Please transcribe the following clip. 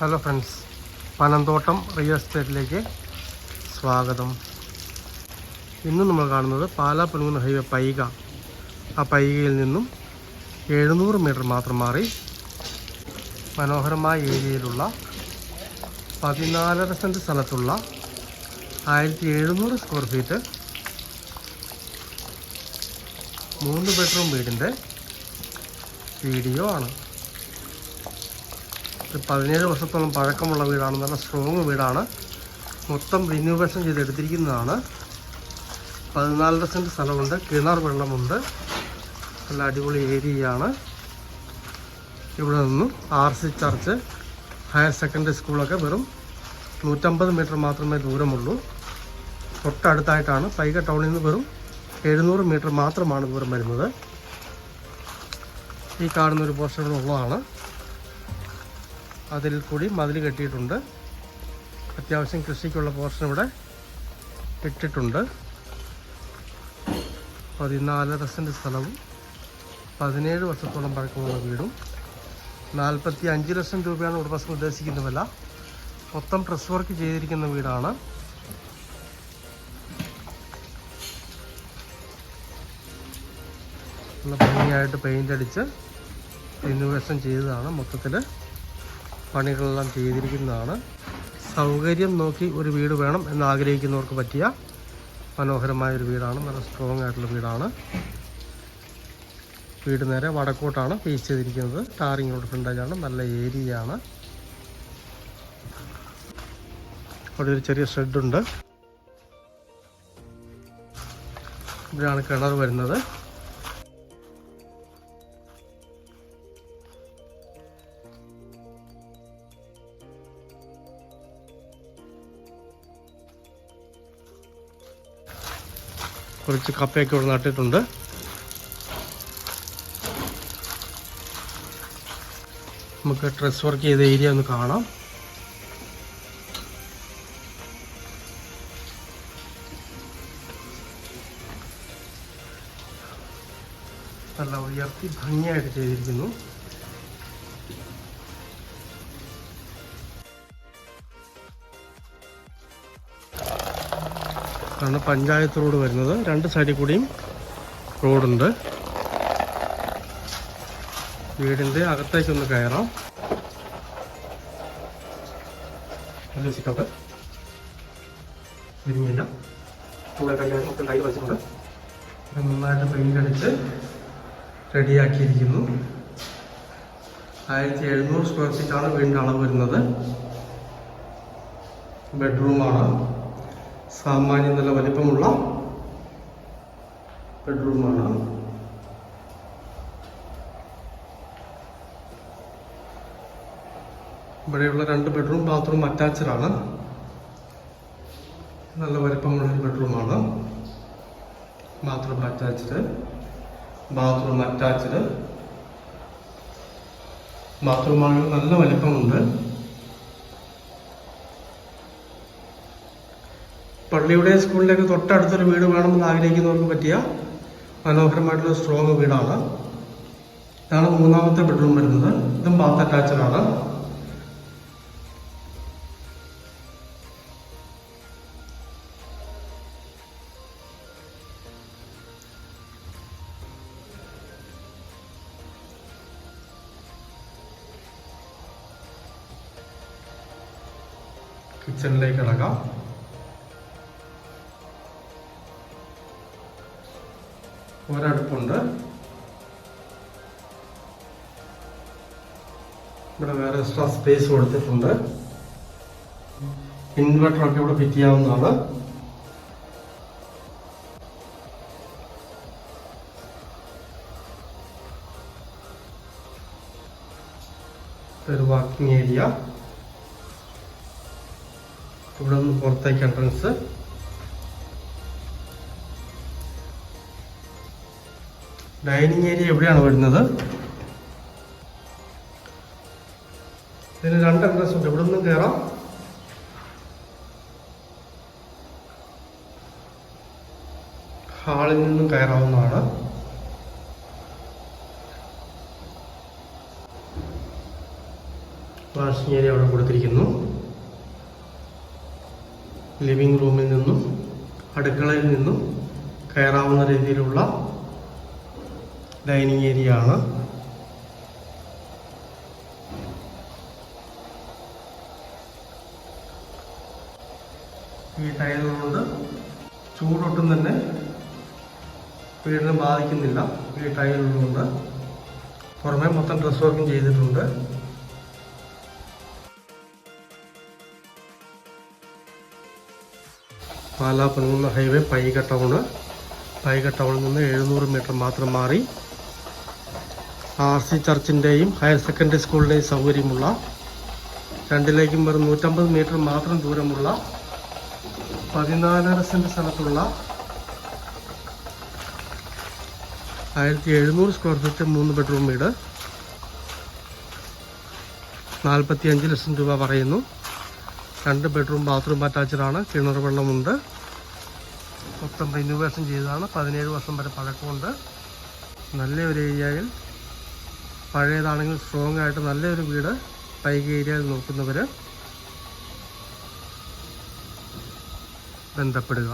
Hello friends Panamthottam real എസ്റ്റേറ്റിലേക്ക് സ്വാഗതം. ഇന്ന് നമ്മൾ കാണുന്നത് പാലാ പുലുങ്ങുന്ന ഹൈവേ പൈക. ആ പൈകയിൽ നിന്നും എഴുന്നൂറ് മീറ്റർ മാത്രം മാറി മനോഹരമായ ഏരിയയിലുള്ള പതിനാലര സെന്റ് സ്ഥലത്തുള്ള ആയിരത്തി എഴുന്നൂറ് സ്ക്വയർ ഫീറ്റ് മൂന്ന് ബെഡ്റൂം വീടിന്റെ വീഡിയോ ആണ്. ഇത് പതിനേഴ് വർഷത്തോളം പഴക്കമുള്ള വീടാണ്. നല്ല സ്ട്രോങ് വീടാണ്. മൊത്തം റിന്യൂവേഷൻ ചെയ്തെടുത്തിരിക്കുന്നതാണ്. പതിനാലര സെന്റ് സ്ഥലമുണ്ട്. കിണർ വെള്ളമുണ്ട്. നല്ല അടിപൊളി ഏരിയയാണ്. ഇവിടെ നിന്നും R C church higher secondary സ്കൂളൊക്കെ വെറും നൂറ്റമ്പത് മീറ്റർ മാത്രമേ ദൂരമുള്ളൂ. തൊട്ടടുത്തായിട്ടാണ് പൈക ടൗണിൽ നിന്ന് വെറും എഴുന്നൂറ് മീറ്റർ മാത്രമാണ് ദൂരം വരുന്നത്. ഈ കാണുന്ന ഒരു പോർഷൻ അതിൽ കൂടി മതിൽ കെട്ടിയിട്ടുണ്ട്. അത്യാവശ്യം കൃഷിക്കുള്ള പോർഷൻ ഇവിടെ ഇട്ടിട്ടുണ്ട്. പതിനാലര സെന്റ് സ്ഥലവും പതിനേഴ് വർഷത്തോളം പഴക്കമുള്ള വീടും നാൽപ്പത്തി അഞ്ച് ലക്ഷം രൂപയാണ് ഉടമസ്ഥൻ ഉദ്ദേശിക്കുന്ന വില. മൊത്തം പ്രസ് വർക്ക് ചെയ്തിരിക്കുന്ന വീടാണ്. നല്ല ഭംഗിയായിട്ട് പെയിന്റ് അടിച്ച് റിനോവേഷൻ ചെയ്തതാണ് മൊത്തത്തിൽ പണികളെല്ലാം ചെയ്തിരിക്കുന്നതാണ്. സൗകര്യം നോക്കി ഒരു വീട് വേണം എന്നാഗ്രഹിക്കുന്നവർക്ക് പറ്റിയ മനോഹരമായ ഒരു വീടാണ്. നല്ല സ്ട്രോങ് ആയിട്ടുള്ള വീടാണ്. വീട് നേരെ വടക്കോട്ടാണ് ഫേസ് ചെയ്തിരിക്കുന്നത്. ടാറിംഗ് റോഡ് നല്ല ഏരിയയാണ് അവിടെ ഒരു ചെറിയ ഷെഡുണ്ട് ഇവിടെയാണ് കിണർ വരുന്നത്. കുറച്ച് കപ്പയൊക്കെ ഇവിടെ നട്ടിട്ടുണ്ട്. നമുക്ക് ഡ്രസ് വർക്ക് ചെയ്ത ഏരിയ ഒന്ന് കാണാം. നല്ല ഉയർത്തി ഭംഗിയായിട്ട് ചെയ്തിരിക്കുന്നു. ആണ് പഞ്ചായത്ത് റോഡ് വരുന്നത്. രണ്ട് സൈഡിൽ കൂടിയും റോഡുണ്ട്. വീടിന്റെ അകത്തേക്കൊന്ന് കയറാം. നല്ല നന്നായിട്ട് പെയിന്റ് അടിച്ച് റെഡിയാക്കിയിരിക്കുന്നു. ആയിരത്തി എഴുന്നൂറ് സ്ക്വയർ ഫീറ്റാണ് വീടിന്റെ അളവ് വരുന്നത്. ബെഡ്റൂമാണ്. സാമാന്യം നല്ല വലിപ്പമുള്ള ബെഡ്റൂമാണ്. ഇവിടെയുള്ള രണ്ട് ബെഡ്റൂം ബാത്റൂം അറ്റാച്ച്ഡ് ആണ് നല്ല വലിപ്പമുള്ള ഒരു ബെഡ്റൂമാണ്. Bathroom attached. Bathroom attached. ബാത്റൂമാണെങ്കിൽ നല്ല വലിപ്പമുണ്ട്. പള്ളിയുടെ സ്കൂളിലേക്ക് തൊട്ടടുത്തൊരു വീട് വേണമെന്ന് ആഗ്രഹിക്കുന്നവർക്ക് പറ്റിയ മനോഹരമായിട്ടുള്ള സ്ട്രോങ് വീടാണ്. ഇതാണ് മൂന്നാമത്തെ ബെഡ്റൂം വരുന്നത്. ഇതും ബാത്ത് അറ്റാച്ച്ഡ് ആണ്. കിച്ചണിലേക്ക് കിടക്കാം. ഒരടുപ്പുണ്ട്. ഇവിടെ വേറെ എക്സ്ട്രാ സ്പേസ് കൊടുത്തിട്ടുണ്ട്. ഇൻവെർട്ടറൊക്കെ ഇവിടെ ഫിറ്റ് ചെയ്യാവുന്നതാണ്. ഒരു വാക്കിംഗ് ഏരിയ ഇവിടെ നിന്ന് പുറത്തേക്ക് എൻട്രൻസ് ഡൈനിങ് ഏരിയ എവിടെയാണ് വരുന്നത്? ഇതിന് രണ്ട് എൻട്രൻസ് ഉണ്ട്. ഇവിടെ നിന്നും കയറാം ഹാളിൽ നിന്നും കയറാവുന്നതാണ്. വാഷിംഗ് ഏരിയ അവിടെ കൊടുത്തിരിക്കുന്നു. ലിവിംഗ് റൂമിൽ നിന്നും അടുക്കളയിൽ നിന്നും കയറാവുന്ന രീതിയിലുള്ള ഡൈനിങ് ഏരിയ ആണ് ഈ കൊണ്ട് ചൂടൊട്ടും തന്നെ വീടിനെ ബാധിക്കുന്നില്ല. ടൈലുകൾ കൊണ്ട് പുറമെ മൊത്തം ഡ്രസ് വർക്കും ചെയ്തിട്ടുണ്ട്. പാലാ പതിമൂന്ന് ഹൈവേ പൈക ടൗണ്. പൈക ടൗണിൽ നിന്ന് എഴുന്നൂറ് മീറ്റർ മാത്രം മാറി ആർ സി ചർച്ചിന്റെയും ഹയർ സെക്കൻഡറി സ്കൂളിന്റെയും സൗകര്യമുള്ള രണ്ടിലേക്കും വെറും നൂറ്റമ്പത് മീറ്റർ മാത്രം ദൂരമുള്ള പതിനാലര സെന്റ് സ്ഥലത്തുള്ള ആയിരത്തി എഴുന്നൂറ് സ്ക്വയർ ഫീറ്റ് മൂന്ന് ബെഡ്റൂം വീട്. നാൽപ്പത്തി അഞ്ച് ലക്ഷം രൂപ പറയുന്നു. രണ്ട് ബെഡ്റൂം ബാത്റൂം അറ്റാച്ചഡാണ് കിണർ വെള്ളമുണ്ട്. മൊത്തം റിനോവേഷൻ ചെയ്തതാണ്. പതിനേഴ് വർഷം വരെ പഴക്കമുണ്ട്. നല്ല ഒരു ഏരിയയിൽ പഴയതാണെങ്കിൽ സ്ട്രോങ് ആയിട്ട് നല്ലൊരു വീട് പൈക ഏരിയയിൽ നോക്കുന്നവർ ബന്ധപ്പെടുക.